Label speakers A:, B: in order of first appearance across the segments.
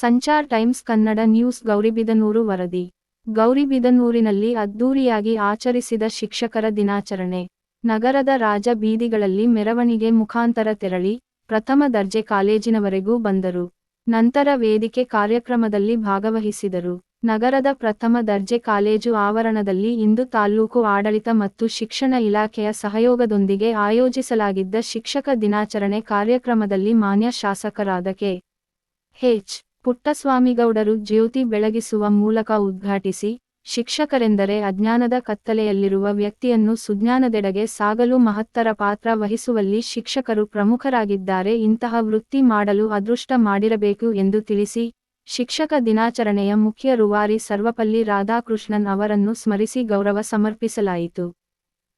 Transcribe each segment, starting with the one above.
A: Sanchar times Kannada news Gauribidanur ವರದಿ. ಗೌರಿಬಿದನೂರಿನಲ್ಲಿ ಅದ್ದೂರಿಯಾಗಿ ಆಚರಿಸಿದ ಶಿಕ್ಷಕರ ದಿನಾಚರಣೆ. ನಗರದ ರಾಜ ಬೀದಿಗಳಲ್ಲಿ ಮೆರವಣಿಗೆ ಮುಖಾಂತರ ತೆರಳಿ ಪ್ರಥಮ ದರ್ಜೆ ಕಾಲೇಜಿನವರೆಗೂ ಬಂದರು. ನಂತರ ವೇದಿಕೆ ಕಾರ್ಯಕ್ರಮದಲ್ಲಿ ಭಾಗವಹಿಸಿದರು. ನಗರದ ಪ್ರಥಮ ದರ್ಜೆ ಕಾಲೇಜು ಆವರಣದಲ್ಲಿ ಇಂದು ತಾಲ್ಲೂಕು ಆಡಳಿತ ಮತ್ತು ಶಿಕ್ಷಣ ಇಲಾಖೆಯ ಸಹಯೋಗದೊಂದಿಗೆ ಆಯೋಜಿಸಲಾಗಿದ್ದ ಶಿಕ್ಷಕ ದಿನಾಚರಣೆ ಕಾರ್ಯಕ್ರಮದಲ್ಲಿ ಮಾನ್ಯ ಶಾಸಕರಾದ ಕೆ. ಹೆಚ್ ಪುಟ್ಟಸ್ವಾಮಿಗೌಡರು ಜ್ಯೋತಿ ಬೆಳಗಿಸುವ ಮೂಲಕ ಉದ್ಘಾಟಿಸಿ, ಶಿಕ್ಷಕರೆಂದರೆ ಅಜ್ಞಾನದ ಕತ್ತಲೆಯಲ್ಲಿರುವ ವ್ಯಕ್ತಿಯನ್ನು ಸುಜ್ಞಾನದೆಡೆಗೆ ಸಾಗಲು ಮಹತ್ತರ ಪಾತ್ರ ವಹಿಸುವಲ್ಲಿ ಶಿಕ್ಷಕರು ಪ್ರಮುಖರಾಗಿದ್ದಾರೆ. ಇಂತಹ ವೃತ್ತಿ ಮಾಡಲು ಅದೃಷ್ಟ ಮಾಡಿರಬೇಕು ಎಂದು ತಿಳಿಸಿ, ಶಿಕ್ಷಕ ದಿನಾಚರಣೆಯ ಮುಖ್ಯ ರೂವಾರಿ ಸರ್ವಪಲ್ಲಿ ರಾಧಾಕೃಷ್ಣನ್ ಅವರನ್ನು ಸ್ಮರಿಸಿ ಗೌರವ ಸಮರ್ಪಿಸಲಾಯಿತು.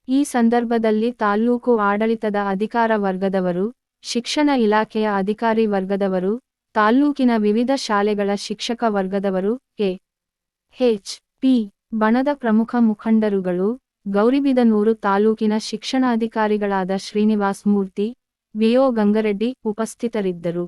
A: ಈ ಸಂದರ್ಭದಲ್ಲಿ ತಾಲ್ಲೂಕು ಆಡಳಿತದ ಅಧಿಕಾರ ವರ್ಗದವರು, ಶಿಕ್ಷಣ ಇಲಾಖೆಯ ಅಧಿಕಾರಿ ವರ್ಗದವರು ತಾಲ್ಲೂಕಿನ ವಿವಿಧ ಶಾಲೆಗಳ ಶಿಕ್ಷಕ ವರ್ಗದವರು ಕೆ ಹೆಚ್ ಪಿ. ಬಣದ ಪ್ರಮುಖ ಮುಖಂಡರುಗಳು, ಗೌರಿಬಿದನೂರು ತಾಲೂಕಿನ ಶಿಕ್ಷಣಾಧಿಕಾರಿಗಳಾದ ಶ್ರೀನಿವಾಸ್ ಮೂರ್ತಿ ವಿಒ ಗಂಗರೆಡ್ಡಿ ಉಪಸ್ಥಿತರಿದ್ದರು.